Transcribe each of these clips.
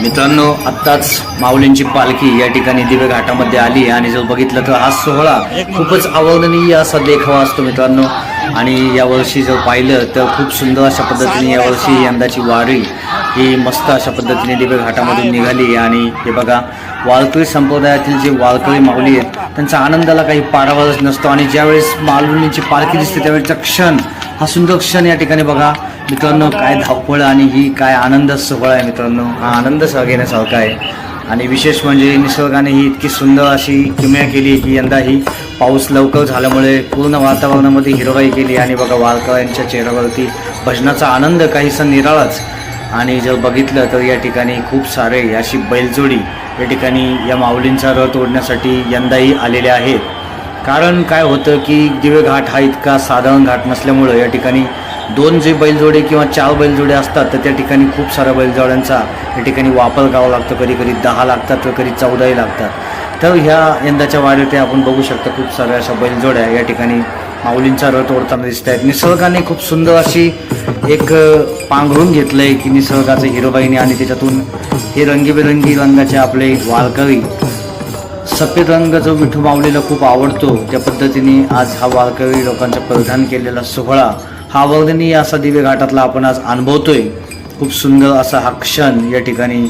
मित्रांनो आत्ताच माऊलींची पालखी या ठिकाणी दिव्य घाटामध्ये आली आणि जर बघितलं तर हा सोहळा खूपच अवर्णनीय असा देखावा असतो मित्रांनो. आणि यावर्षी जर पाहिलं तर खूप सुंदर अशा पद्धतीने यावर्षी यंदाची वारी ही मस्त अशा पद्धतीने दिव्य घाटामधून निघाली आणि हे बघा वारकरी संप्रदायातील जे वारकरी माऊली आहेत त्यांचा आनंदाला काही पारावारच नसतो. आणि ज्यावेळेस माऊलींची पालखी दिसते त्यावेळेचा क्षण हा सुंदर क्षण या ठिकाणी बघा मित्रांनो काय धावपळ आणि ही काय आनंद सोहळा आहे मित्रांनो. हा आनंद घेण्यासारखा आहे. आणि विशेष म्हणजे निसर्गाने ही इतकी सुंदर अशी किमया केली की यंदा ही पाऊस लवकर झाल्यामुळे पूर्ण वातावरणामध्ये हिरवाई केली. आणि बघा वारकऱ्यांच्या चेहऱ्यावरती भजनाचा आनंद काहीसा निराळाच. आणि जर बघितलं तर या ठिकाणी खूप सारे अशी बैलजोडी या ठिकाणी या माऊलींचा रथ ओढण्यासाठी यंदाही आलेले आहेत. कारण काय होतं की दिवे घाट हा इतका साधारण घाट नसल्यामुळं या ठिकाणी दोन जे बैलजोडे किंवा चार बैलजोडे असतात तर त्या ठिकाणी खूप साऱ्या बैलजोड्यांचा या ठिकाणी वापर करावा लागतो. कधी कधी दहा लागतात तर कधी चौदाही लागतात. तर ह्या यंदाच्या वारीत आपण बघू शकतो खूप साऱ्या अशा बैलजोड्या या ठिकाणी माऊलींचा रथ ओढताना दिसत आहेत. निसर्गाने खूप सुंदर अशी एक पांघरून घेतलं आहे की निसर्गाचं हिरोबाईने आणि त्याच्यातून हे रंगीबेरंगी रंगाचे आपले वारकरी सफेद रंग जो विठू माऊलीला खूप आवडतो त्या पद्धतीने आज हा वारकरी लोकांचा परिधान केलेला सोहळा हा वर्णनीय असा दिव्य घाटातला आपण आज अनुभवतोय. खूप सुंदर असा हा क्षण या ठिकाणी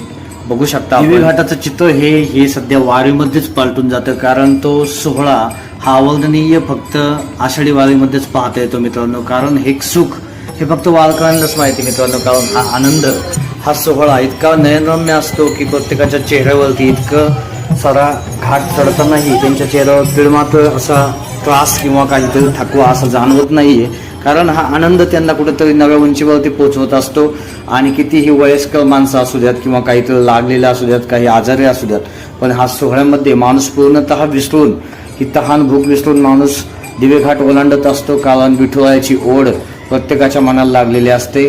बघू शकता दिव्य घाटाचं चित्र हे हे सध्या वारीमध्येच पालटून जातं कारण तो सोहळा हा अवर्धनीय फक्त आषाढी वारीमध्येच पाहता येतो मित्रांनो. कारण हे सुख हे फक्त वारकऱ्यांनाच माहिती मित्रांनो कारण हा आनंद हा सोहळा इतका नयनरम्य असतो की प्रत्येकाच्या चेहऱ्यावरती इतकं सारा घाट चढतानाही त्यांच्या चेहऱ्यावर पिळमात्र असा त्रास किंवा काहीतरी थकवा असं जाणवत नाही आहे कारण हा आनंद त्यांना कुठेतरी नव्या उंचीवरती पोचवत असतो आणि कितीही वयस्कर माणसं असू द्यात किंवा काहीतरी लागलेलं असू द्यात काही आजारी असू द्यात पण हा सोहळ्यामध्ये माणूस पूर्णतः विसरून ही तहान भूक विसरून माणूस दिवेघाट ओलांडत असतो. कारण विठुरायाची ओढ प्रत्येकाच्या मनाला लागलेली असते.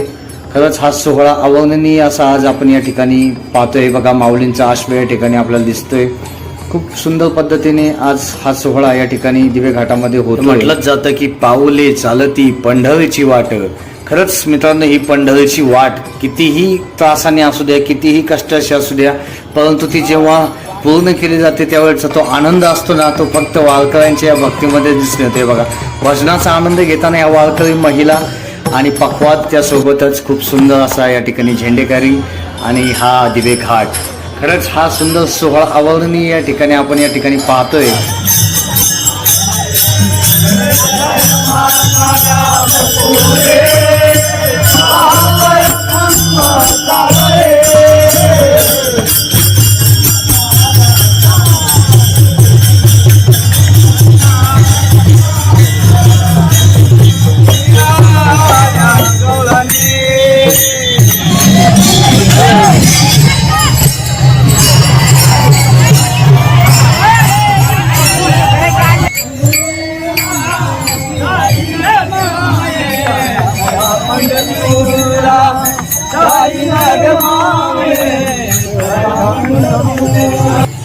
खरंच हा सोहळा अवर्णनीय असा आज आपण या ठिकाणी पाहतोय. बघा माऊलींचा आश्रय या ठिकाणी आपल्याला दिसतोय. खूप सुंदर पद्धतीने आज हा सोहळा या ठिकाणी दिवे घाटामध्ये होतो म्हटलंच जातं की पाऊले चालती पंढरीची वाट. खरंच मित्रांनो ही पंढरीची वाट कितीही त्रासाने असू द्या कितीही कष्टाशी असू द्या परंतु ती जेव्हा पूर्ण केली जाते त्यावेळेचा तो आनंद असतो ना तो फक्त वारकऱ्यांच्या या भक्तीमध्ये दिसून येते बघा. भजनाचा आनंद घेताना या वारकरी महिला आणि पक्वाद त्यासोबतच खूप सुंदर असा या ठिकाणी झेंडेकारी आणि हा दिवे घाट खरंच हा सुंदर सोहळा अवर्णनीय या ठिकाणी आपण या ठिकाणी पाहतोय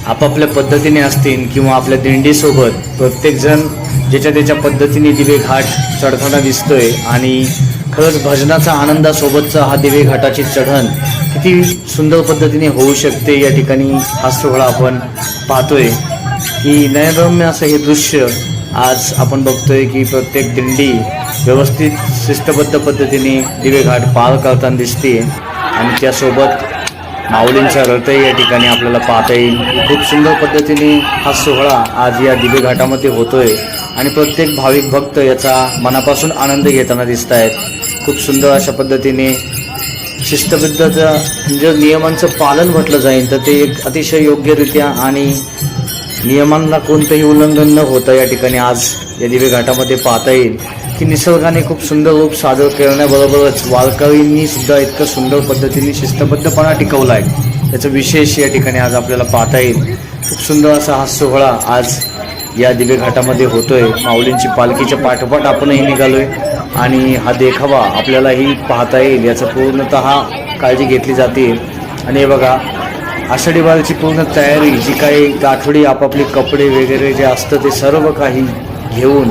आपापल्या पद्धतीने असतील किंवा आपल्या दिंडीसोबत प्रत्येकजण ज्याच्या त्याच्या पद्धतीने दिवे घाट चढताना दिसतोय आणि खरंच भजनाचा आनंदासोबतचा हा दिवे घाटाची चढण किती सुंदर पद्धतीने होऊ शकते या ठिकाणी हा सोहळा आपण पाहतोय की नयनरम्य असं हे दृश्य आज आपण बघतोय की प्रत्येक दिंडी व्यवस्थित शिस्तबद्ध पद्धतीने दिवे घाट पार करताना दिसते आणि त्यासोबत माऊलींचा रथही या ठिकाणी आपल्याला पाहता येईल. खूप सुंदर पद्धतीने हा सोहळा आज या दिवे घाटामध्ये होतोय. आणि प्रत्येक भाविक भक्त याचा मनापासून आनंद घेताना दिसत आहेत खूप सुंदर अशा पद्धतीने शिस्तबद्धचं जर म्हणजे नियमांचं पालन म्हटलं जाईल तर ते एक अतिशय योग्यरित्या आणि नियमांना कोणतंही उल्लंघन न होता या ठिकाणी आज या दिवे घाटामध्ये पाहता येईल. की निसर्गाने खूप सुंदर रूप सादर करण्याबरोबरच वारकरींनी सुद्धा इतकं सुंदर पद्धतीने शिस्तबद्धपणा टिकवला आहे. त्याचं विशेष या ठिकाणी आज आपल्याला पाहता येईल. खूप सुंदर असा हा सोहळा आज या दिवे घाटामध्ये होतोय. माऊलींची पालखीच्या पाठोपाठ आपणही निघालोय. आणि हा देखावा आपल्यालाही पाहता येईल. याचं पूर्णतः काळजी घेतली जाते. आणि हे बघा आषाढी बालची पूर्ण तयारी जी काही गाठोडी आपापले कपडे वगैरे जे असतं ते सर्व काही घेऊन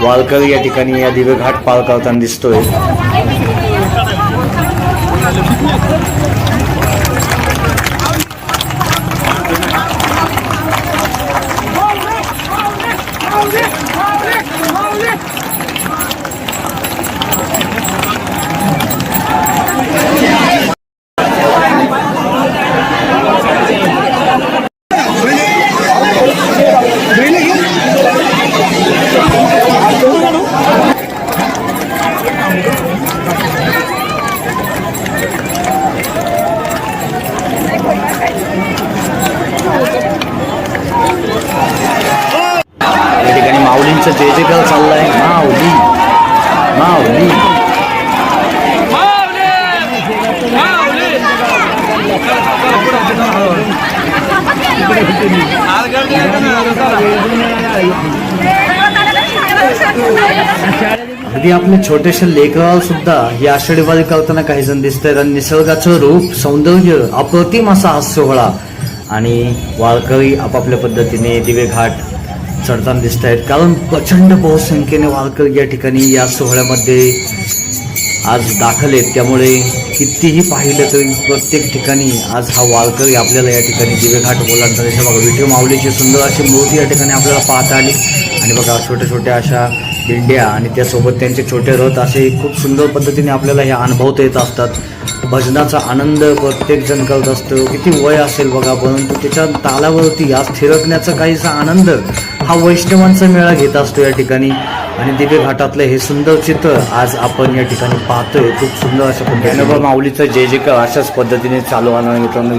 वालकर या ठिकाणी या दिवे घाट पार करताना दिसतोय. माऊली अगदी आपले छोटेसे लेकराला सुद्धा ही आषाढी वारी करताना काही जण दिसत आहेत आणि निसर्गाचं रूप सौंदर्य अप्रतिम असा हा सोहळा. आणि वारकरी आपापल्या पद्धतीने दिवे घाट चढताना दिसत आहेत कारण प्रचंड बहुसंख्येने वारकरी या ठिकाणी या सोहळ्यामध्ये आज दाखल आहेत. त्यामुळे कितीही पाहिलं तरी प्रत्येक ठिकाणी आज हा वारकरी आपल्याला या ठिकाणी दिवेघाट घाट ओलांडताना बघा विठ्ठल माऊलीची सुंदर अशी मूर्ती या ठिकाणी आपल्याला पाहता आली. आणि बघा छोट्या छोट्या अशा दिंड्या आणि त्यासोबत त्यांचे छोटे रथ असे खूप सुंदर पद्धतीने आपल्याला हे अनुभवता येत असतात. भजनाचा आनंद प्रत्येकजण करत असतो. किती वय असेल बघा परंतु त्याच्या तालावरती आज थिरकण्याचा काहीसा आनंद हा वैष्णवांचा मेळा घेत असतो या ठिकाणी. आणि दिव्य घाटातलं हे सुंदर चित्र आज आपण या ठिकाणी पाहतोय. खूप सुंदर अशा पद्धतीने. माऊलीचं जे जे का अशाच पद्धतीने चालू होणार मित्रांनो.